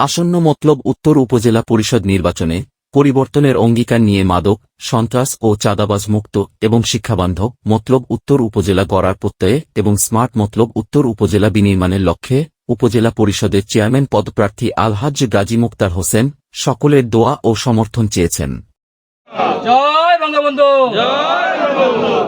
আসন্ন মতলব উত্তর উপজেলা পরিষদ নির্বাচনে পরিবর্তনের অঙ্গীকার নিয়ে মাদক, সন্ত্রাস ও চাঁদাবাজ মুক্ত এবং শিক্ষাবান্ধব মতলব উত্তর উপজেলা গড়ার প্রত্যয়ে এবং স্মার্ট মতলব উত্তর উপজেলা বিনির্মাণের লক্ষ্যে উপজেলা পরিষদের চেয়ারম্যান পদপ্রার্থী আলহাজ গাজী মুক্তার হোসেন সকলের দোয়া ও সমর্থন চেয়েছেন। জয় বঙ্গবন্ধু।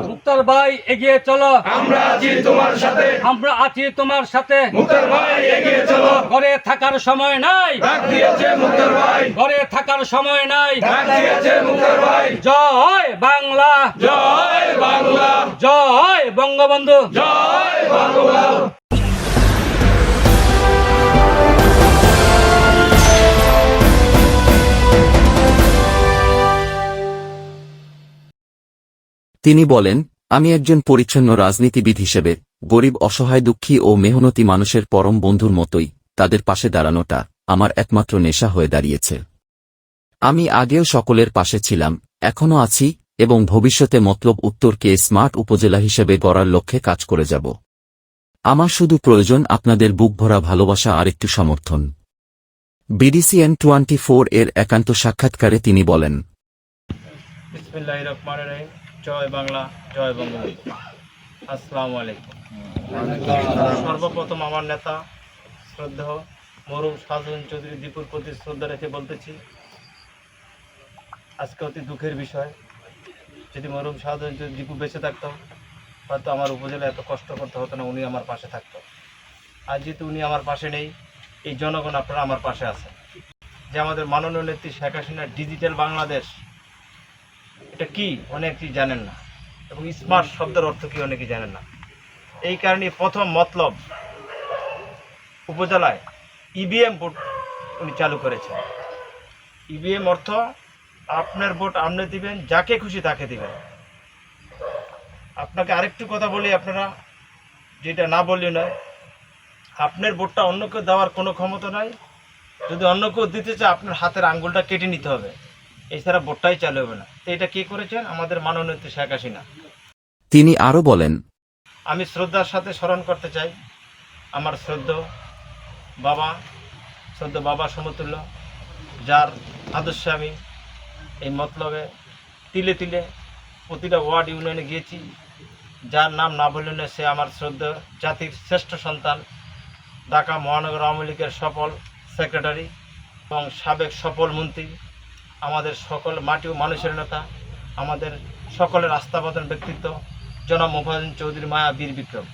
মুক্তার ভাই এগিয়ে চলো। আমরা আছি তোমার সাথে। আমরা আছি তোমার সাথে। মুক্তার ভাই এগিয়ে চলো। ঘরে থাকার সময় নাই। ডাক দিয়েছে মুক্তার ভাই। ঘরে থাকার সময় নাই। ডাক দিয়েছে মুক্তার ভাই। জয় বাংলা। জয় বাংলা। জয় বঙ্গবন্ধু। জয় বাংলা। তিনি বলেন, আমি একজন পরিচ্ছন্ন রাজনীতিবিদ হিসেবে, গরিব, অসহায়, দুঃখী ও মেহনতি মানুষের পরম বন্ধুর মতোই তাদের পাশে দাঁড়ানোটা আমার একমাত্র নেশা হয়ে দাঁড়িয়েছে। আমি আগেও সকলের পাশে ছিলাম, এখনও আছি এবং ভবিষ্যতে মতলব উত্তরকে স্মার্ট উপজেলা হিসেবে গড়ার লক্ষ্যে কাজ করে যাব। আমার শুধু প্রয়োজন আপনাদের বুক ভরা ভালোবাসা আর একটু সমর্থন। বিডিসিএন টোয়েন্টি ফোর এর একান্ত সাক্ষাৎকারে তিনি বলেন জয় বাংলা, জয় বঙ্গবন্ধু। আসসালামু আলাইকুম। সর্বপ্রথম আমার নেতা শ্রদ্ধেয় মরুম শাহজাহান চৌধুরী দীপুর প্রতি শ্রদ্ধা রেখে বলতেছি, আজকে অতি দুঃখের বিষয়। যদি মরুম শাহজাহান চৌধুরী দীপু বেঁচে থাকতো, হয়তো আমার উপজেলা এত কষ্ট করতে হতো না, উনি আমার পাশে থাকতো। আর যেহেতু উনি আমার পাশে নেই, এই জনগণ আপনারা আমার পাশে আছে যে আমাদের মাননীয় নেত্রী শেখ হাসিনার ডিজিটাল বাংলাদেশ এটা কি অনেকেই জানেন না। এবং স্মার্ট শব্দের অর্থ কি অনেকেই জানেন না। এই কারণে প্রথম মতলব উপজেলায় ইভিএম ভোট উনি চালু করেছেন। ইভিএম অর্থ আপনার ভোট আপনি দিবেন, যাকে খুশি তাকে দিবেন। আপনাকে আরেকটু কথা বলি আপনারা, যেটা না বললে নয়। আপনার ভোটটা অন্য কেউ দেওয়ার কোনো ক্ষমতা নাই। যদি অন্য কেউ দিতে চায়, আপনার হাতের আঙ্গুলটা কেটে নিতে হবে। এছাড়া ভোটটাই চালু হবে না। তো এটা কে করেছেন? আমাদের মাননীয় শেখ হাসিনা। তিনি আরও বলেন আমি শ্রদ্ধার সাথে স্মরণ করতে চাই আমার শ্রদ্ধ বাবা শ্রদ্ধ বাবা সমতুল্য যার আদর্শে আমি এই মতলবে তিলে তিলে প্রতিটা ওয়ার্ড ইউনিয়নে গিয়েছি। যার নাম না বললেন সে আমার শ্রদ্ধ জাতির শ্রেষ্ঠ সন্তান ঢাকা মহানগর আওয়ামী লীগের সফল সেক্রেটারি এবং সাবেক সফল মন্ত্রী। আমাদের সকল মাটি ও মানুষের নেতা, আমাদের সকলের আস্থাবাদন ব্যক্তিত্ব, জনাব মোফাজুল চৌধুরী মায়া বীর বিক্রম।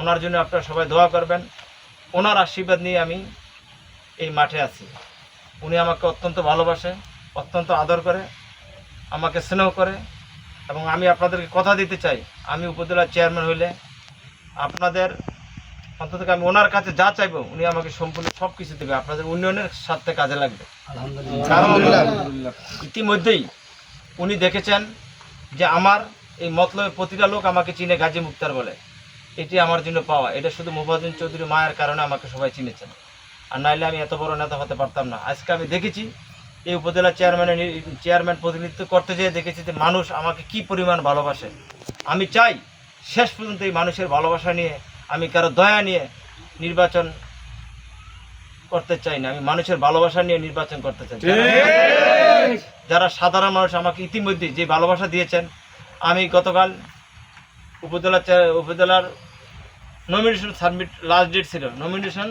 ওনার জন্য আপনারা সবাই দোয়া করবেন। ওনার আশীর্বাদ নিয়ে আমি এই মাঠে আছি। উনি আমাকে অত্যন্ত ভালোবাসে, অত্যন্ত আদর করে, আমাকে স্নেহ করে এবং আমি আপনাদেরকে কথা দিতে চাই। আমি উপজেলার চেয়ারম্যান হইলে আপনাদের অন্তত আমি ওনার কাছে যা চাইব উনি আমাকে সম্পূর্ণ সব কিছু দেবে। আপনাদের উন্নয়নের স্বার্থে কাজে লাগবে। ইতিমধ্যেই উনি দেখেছেন যে আমার এই মতলবে প্রতিটা লোক আমাকে চিনে গাজী মুক্তার বলে। এটি আমার জন্য পাওয়া। এটা শুধু মুফাজুল চৌধুরী মায়ের কারণে আমাকে সবাই চিনেছেন। আর নাইলে আমি এত বড় নেতা হতে পারতাম না। আজকে আমি দেখেছি এই উপজেলা চেয়ারম্যানের চেয়ারম্যান প্রতিনিধিত্ব করতে যেয়ে দেখেছি যে মানুষ আমাকে কি পরিমাণ ভালোবাসে। আমি চাই শেষ পর্যন্ত এই মানুষের ভালোবাসা নিয়ে আমি কারও দয়া নিয়ে নির্বাচন করতে চাই না। আমি মানুষের ভালোবাসা নিয়ে নির্বাচন করতে চাই। যারা সাধারণ মানুষ আমাকে ইতিমধ্যে যে ভালোবাসা দিয়েছেন আমি গতকাল উপজেলা উপজেলার নমিনেশন সাবমিট লাস্ট ডেট ছিল। নমিনেশন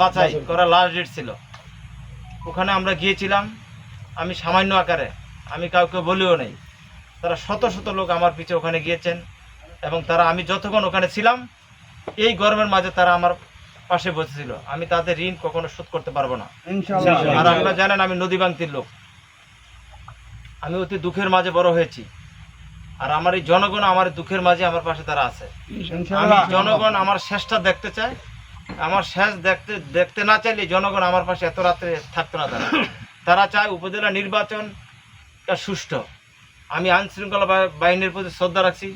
বাছাই করা লাস্ট ডেট ছিল। ওখানে আমরা গিয়েছিলাম আমি সামান্য আকারে আমি কাউকে বলিও নাই। তারা শত শত লোক আমার পিছে ওখানে গিয়েছেন। এবং তারা আমি যতক্ষণ ওখানে ছিলাম এই গরমের মাঝে তারা আমার পাশে বসেছিল। আমি তাদের ঋণ কখনো শোধ করতে পারব না। আর আপনারা জানেন আমি নদী বাংতির লোক। আমি অতি দুঃখের মাঝে বড় হয়েছি। আর আমার এই জনগণ আমার দুঃখের মাঝে আমার পাশে তারা আছে। আমি জনগণ আমার শেষটা দেখতে চায় আমার শেষ দেখতে দেখতে না চাইলে জনগণ আমার পাশে এত রাত্রে থাকতো না তারা। তারা চায় উপজেলা নির্বাচনটা সুষ্ঠু। আমি আইন শৃঙ্খলা বাহিনীর প্রতি শ্রদ্ধা রাখছি।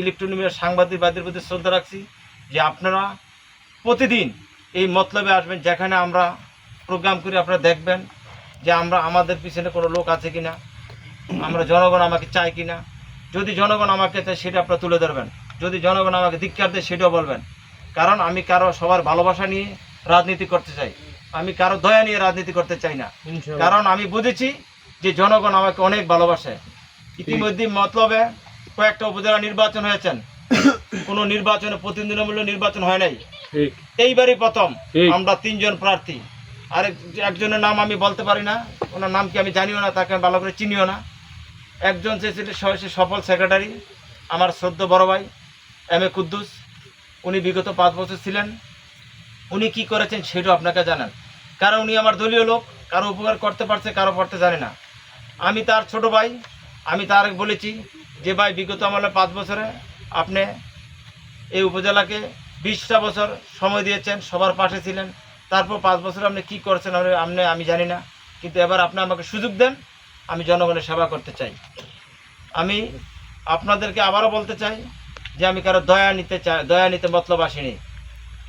ইলেকট্রনিকের সাংবাদিকবাদের প্রতি শ্রদ্ধা রাখছি যে আপনারা প্রতিদিন এই মতলবে আসবেন যেখানে আমরা প্রোগ্রাম করি আপনারা দেখবেন যে আমরা আমাদের পিছনে কোনো লোক আছে কিনা আমরা জনগণ আমাকে চায় কিনা। যদি জনগণ আমাকে চায় সেটা আপনারা তুলে ধরবেন। যদি জনগণ আমাকে ধিক্কার দেয় সেটাও বলবেন। কারণ আমি কারও সবার ভালোবাসা নিয়ে রাজনীতি করতে চাই। আমি কারও দয়া নিয়ে রাজনীতি করতে চাই না। কারণ আমি বুঝেছি যে জনগণ আমাকে অনেক ভালোবাসে। ইতিমধ্যে মতলবে কয়েকটা উপজেলা নির্বাচন হয়েছেন। কোনো নির্বাচনে প্রতিনিধিমূলক নির্বাচন হয় নাই। এইবারই প্রথম আমরা তিনজন প্রার্থী। আর একজনের নাম আমি বলতে পারি না ওনার নাম কি আমি জানিও না তাকে আমি ভালো করে চিনিও না। একজন সে ছিল সে সফল সেক্রেটারি আমার শ্রদ্ধ বড় ভাই এম এ কুদ্দুস। উনি বিগত পাঁচ বছর ছিলেন। উনি কি করেছেন সেটাও আপনাকে জানান। কারণ উনি আমার দলীয় লোক কারও উপকার করতে পারছে কারও করতে জানে না। আমি তার ছোট ভাই আমি তার বলেছি যে ভাই বিগত আমলে পাঁচ বছরে আপনি এই উপজেলাকে বিশটা বছর সময় দিয়েছেন, সবার পাশে ছিলেন। তারপর পাঁচ বছর আপনি কি করছেন আপনি আমি জানি না। কিন্তু এবার আপনি আমাকে সুযোগ দেন, আমি জনগণের সেবা করতে চাই। আমি আপনাদেরকে আবারও বলতে চাই যে আমি কারও দয়া নিতে চাই দয়া নিতে মতলব আসিনি।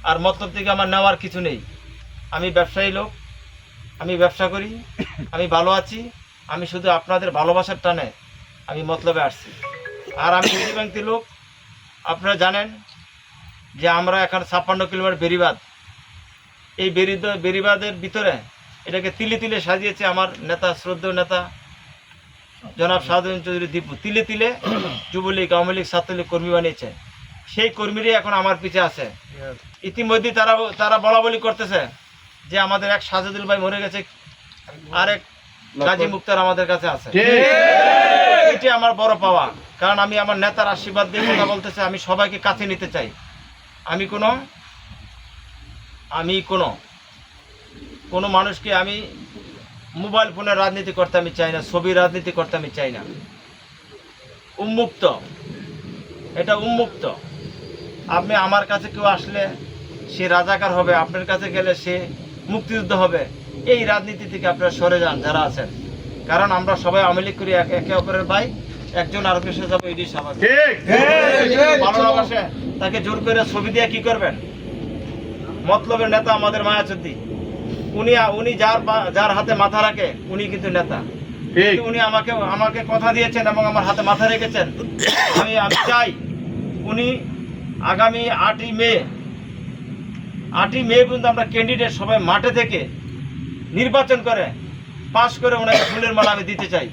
আর মতলব থেকে আমার নেওয়ার কিছু নেই। আমি ব্যবসায়ী লোক, আমি ব্যবসা করি, আমি ভালো আছি, আমি শুধু আপনাদের ভালোবাসার টানে আমি মতলবে আসছি। আর আমি ব্যাংকটি লোক আপনারা জানেন যে আমরা এখন ছাপ্পান্ন কিলোমিটার বেরিবাদ এই বেরিদ বেরিবাদের ভিতরে এটাকে তিলে তিলে সাজিয়েছে আমার নেতা শ্রদ্ধেয় নেতা জনাব শাহজাহান চৌধুরী দীপু। তিলে তিলে যুবলীগ আওয়ামী লীগ ছাত্রলীগ কর্মী বানিয়েছে। সেই কর্মীরাই এখন আমার পিছে আছে। ইতিমধ্যে তারা তারা বলা বলি করতেছে যে আমাদের এক সাজেদুল ভাই মরে গেছে আরেক গাজী মুক্তার আমাদের কাছে আছে। এটি আমার বড় পাওয়া। কারণ আমি আমার নেতার আশীর্বাদ দিয়ে কথা বলতেছে, আমি সবাইকে কাছে নিতে চাই। আমি কোনো আমি কোনো কোনো মানুষকে আমি মোবাইল ফোনে রাজনীতি করতে আমি চাই না ছবি রাজনীতি করতে আমি চাই না। উন্মুক্ত। এটা উন্মুক্ত। আপনি আমার কাছে কেউ আসলে সে রাজাকার হবে, আপনার কাছে গেলে সে মুক্তিযুদ্ধ হবে, এই রাজনীতি থেকে আপনারা সরে যান, যারা আছেন। কারণ আমরা সবাই আওয়ামী লীগ করি একে অপরের ভাই একজন আর পেশে যাব এটি স্বাভাবিক। তাকে জোর করে ছবি দিয়ে কি করবেন? মতলবের নেতা আমাদের মায়াচুদ্দি। উনি উনি যার যার হাতে মাথা রাখে উনি কিন্তু নেতা। উনি আমাকে আমাকে কথা দিয়েছেন এবং আমার হাতে মাথা রেখেছেন। আমি আমি চাই উনি আগামী আটই মে আটই মে পর্যন্ত আমরা ক্যান্ডিডেট সবাই মাঠে থেকে নির্বাচন করে। পাশ করে ওনাকে ফুলের মালা আমি দিতে চাই।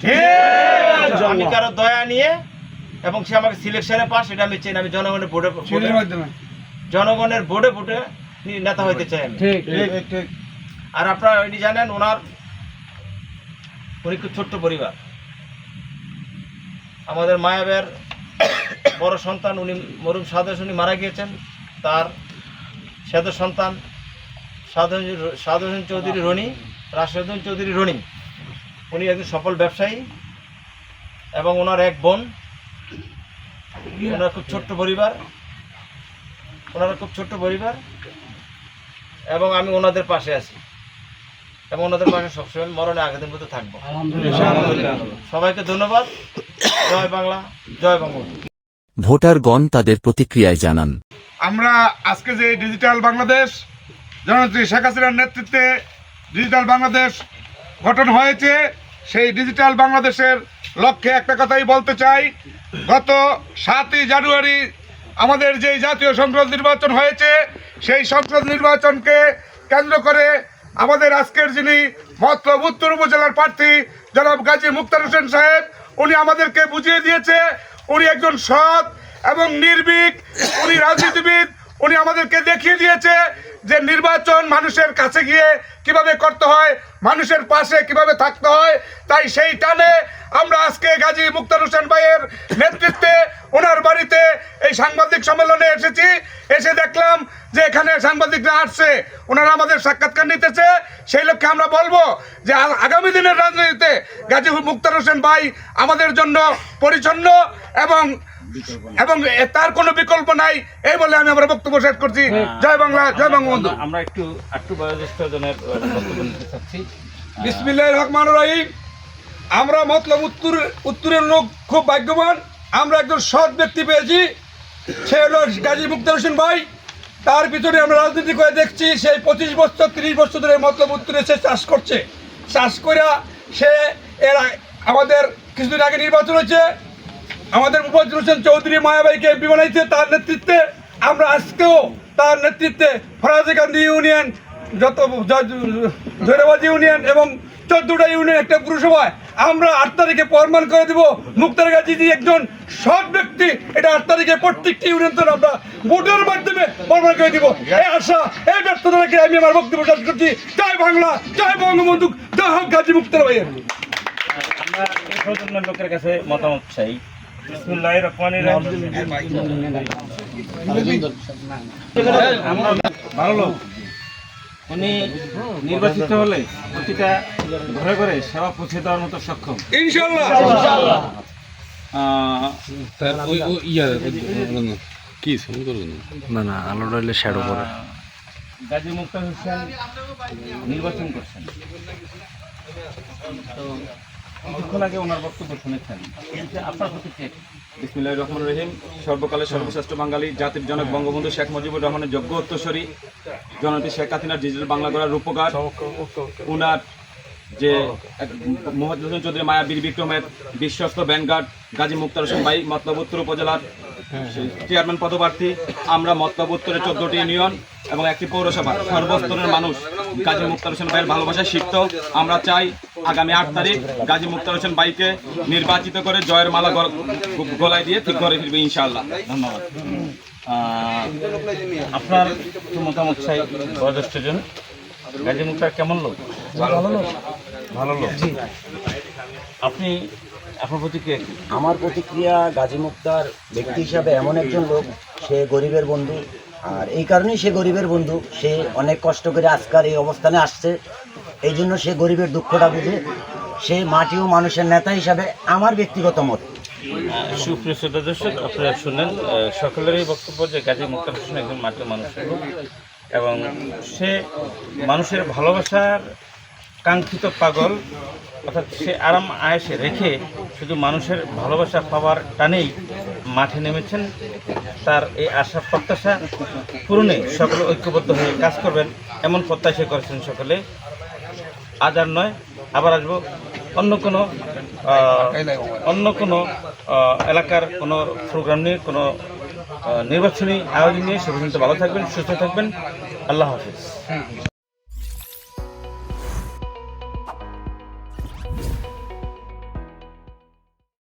আমি কারও দয়া নিয়ে এবং সে আমাকে সিলেকশনে পাস এটা আমি চাই আমি জনগণের বোর্ডে- জনগণের বোর্ডে ভোটে নেতা হইতে চাই আমি। আর আপনারা এটি জানেন ওনার উনি খুব ছোট্ট পরিবার। আমাদের মায়াবের বড় সন্তান উনি মরুম সাদেশ উনি মারা গিয়েছেন। তার সেদ সন্তান সাধন সাধন চৌধুরী রনি। রাশেদুন চৌধুরী রনি। উনি একজন সফল ব্যবসায়ী এবং ওনার এক বোন। ওনার খুব ছোট্ট পরিবার। ওনারা খুব ছোট্ট পরিবার এবং আমি ওনাদের পাশে আছি। এবং ওনাদের পাশে সবসময় মরণে আগে দিন পর্যন্ত থাকব সবাইকে ধন্যবাদ। জয় বাংলা জয় বঙ্গবন্ধু। ভোটারগণ তাদের প্রতিক্রিয়ায় জানান। আমরা আজকে যে ডিজিটাল বাংলাদেশ জননেত্রী শেখ হাসিনার নেতৃত্বে ডিজিটাল বাংলাদেশ গঠন হয়েছে, সেই ডিজিটাল বাংলাদেশের লক্ষ্যে একটা কথাই বলতে চাই। গত সাতই জানুয়ারি আমাদের যে জাতীয় সংসদ নির্বাচন হয়েছে, সেই সংসদ নির্বাচনকে কেন্দ্র করে আমাদের আজকের যিনি মতলব উত্তর উপজেলার প্রার্থী জনাব গাজী মুক্তার হোসেন সাহেব, উনি আমাদেরকে বুঝিয়ে দিয়েছে, উনি একজন সৎ এবং নির্ভীক, উনি রাজনীতিবিদ উনি আমাদেরকে দেখিয়ে দিয়েছে যে নির্বাচন মানুষের কাছে গিয়ে কীভাবে করতে হয়, মানুষের পাশে কীভাবে থাকতে হয়। তাই সেই টানে আমরা আজকে গাজী মুক্তার হোসেন ভাইয়ের নেতৃত্বে ওনার বাড়িতে এই সাংবাদিক সম্মেলনে এসেছি। এসে দেখলাম যে এখানে সাংবাদিকরা আসছে, ওনারা আমাদের সাক্ষাৎকার নিতেছে। সেই লক্ষ্যে আমরা বলব যে আগামী দিনের রাজনীতিতে গাজী মুক্তার হোসেন ভাই আমাদের জন্য পরিচ্ছন্ন এবং এবং তার কোনো বিকল্প নাই এই বলে আমি আমার বক্তব্য শেষ করছি। জয় বাংলা জয় বঙ্গবন্ধু। আমরা একটু একটু বয়োজ্যেষ্ঠ জনের বক্তব্য নিতে চাচ্ছি। বিসমিল্লাহ রহমান রহিম। আমরা মতলব উত্তর উত্তরের লোক খুব ভাগ্যবান। আমরা একজন সৎ ব্যক্তি পেয়েছি। সে হলো গাজী মুক্তার হোসেন ভাই। তার ভিতরে আমরা রাজনীতি করে দেখছি। সেই পঁচিশ বছর তিরিশ বছর ধরে মতলব উত্তরে সে চাষ করছে। চাষ করে সে এরা আমাদের কিছুদিন আগে নির্বাচন হয়েছে। আমাদের মুফাজ্জল হোসেন চৌধুরী মায়াবাইকে এমপি বানাইছে, তার নেতৃত্বে আমরা আজকেও তার নেতৃত্বে ফরাজি গান্ধী ইউনিয়ন, যত ধৈরাবাদ ইউনিয়ন এবং চোদ্দটা ইউনিয়ন একটা পুরসভায় আমরা আট তারিখে প্রমাণ করে দিব, মুক্তার গাজী একজন সব ব্যক্তি, এটা আট তারিখে প্রত্যেকটি ইউনিয়ন তো আমরা ভোটের মাধ্যমে প্রমাণ করে দিব। এই আশা এই ব্যর্থতা রেখে আমি আমার বক্তব্য শেষ করছি। জয় বাংলা, জয় বঙ্গবন্ধু, জয় হোক গাজী মুক্তার ভাইয়ের। আমরা লোকের কাছে মতামত চাই। বিসমুল্লাহির রহমানির রহিম। আমরা ভালো লোক উনি নির্বাচিত হলে প্রতিটা ঘরে ঘরে সেবা পৌঁছে দেওয়ার মতো সক্ষম। ইনশাল্লাহ আহ, গাজী মুক্তার হোসেন নির্বাচন করছেন। তো কিছুক্ষণ? রহমান রহিম। সর্বকালের সর্বশ্রেষ্ঠ বাঙালি, জাতির জনক বঙ্গবন্ধু শেখ মুজিবুর রহমানের যোগ্য উত্তরসূরি। জনতি শেখ হাসিনার ডিজিটাল বাংলা গড়ার রূপকার। উনার যে মোহাম্মদ হোসেন চৌধুরী, মায়া বীর বিক্রমের বিশ্বস্ত ব্যানগার্ড, গাজী মুক্তার হোসেন ভাই মতলব উত্তর উপজেলার চেয়ারম্যান পদপ্রার্থী। আমরা মতলব উত্তরের চোদ্দটি ইউনিয়ন এবং একটি পৌরসভা। সর্বস্তরের মানুষ গাজী মুক্তার হোসেন ভাইয়ের ভালোবাসায় সিক্ত। আমরা চাই আগামী আট তারিখ গাজী মুক্তার হোসেন বাইকে নির্বাচিত করে জয়ের মালা গল- গলায় দিয়ে ঠিক ঘরে ফিরবে ইনশাআল্লাহ। ধন্যবাদ। আপনার মতামত চাই বয়োজ্যেষ্ঠজন গাজী মুক্তার কেমন লোক? ভালো লোক। ভালো লোক। আপনি আপনার প্রতিক্রিয়া আমার প্রতিক্রিয়া গাজী মুক্তার ব্যক্তি হিসাবে এমন একজন লোক সে গরিবের বন্ধু। আর এই কারণেই সে গরিবের বন্ধু। সে অনেক কষ্ট করে আজকাল এই অবস্থানে আসছে। এই জন্য সে গরিবের দুঃখটা বুঝে সে ও মানুষের নেতা হিসাবে আমার ব্যক্তিগত মত। সুপ্রিয় শ্রোতা দর্শক আপনারা শুনলেন আহ, সকলেরই বক্তব্য যে গাজী মুক্তার হোসেন একজন মাটির মানুষের এবং সে মানুষের ভালোবাসার কাঙ্ক্ষিত পাগল অর্থাৎ সে আরাম আয়েসে রেখে শুধু মানুষের ভালোবাসা পাওয়ার টানেই মাঠে নেমেছেন। তার এই আশা প্রত্যাশা পূরণে সকলে ঐক্যবদ্ধ হয়ে কাজ করবেন এমন প্রত্যাশা করেছেন সকলে। আজ আর নয়, আবার আসব অন্য কোনো অন্য কোনো এলাকার কোনো প্রোগ্রাম নিয়ে, কোনো নির্বাচনী আয়োজন নিয়ে। সে পর্যন্ত ভালো থাকবেন, সুস্থ থাকবেন। আল্লাহ হাফিজ।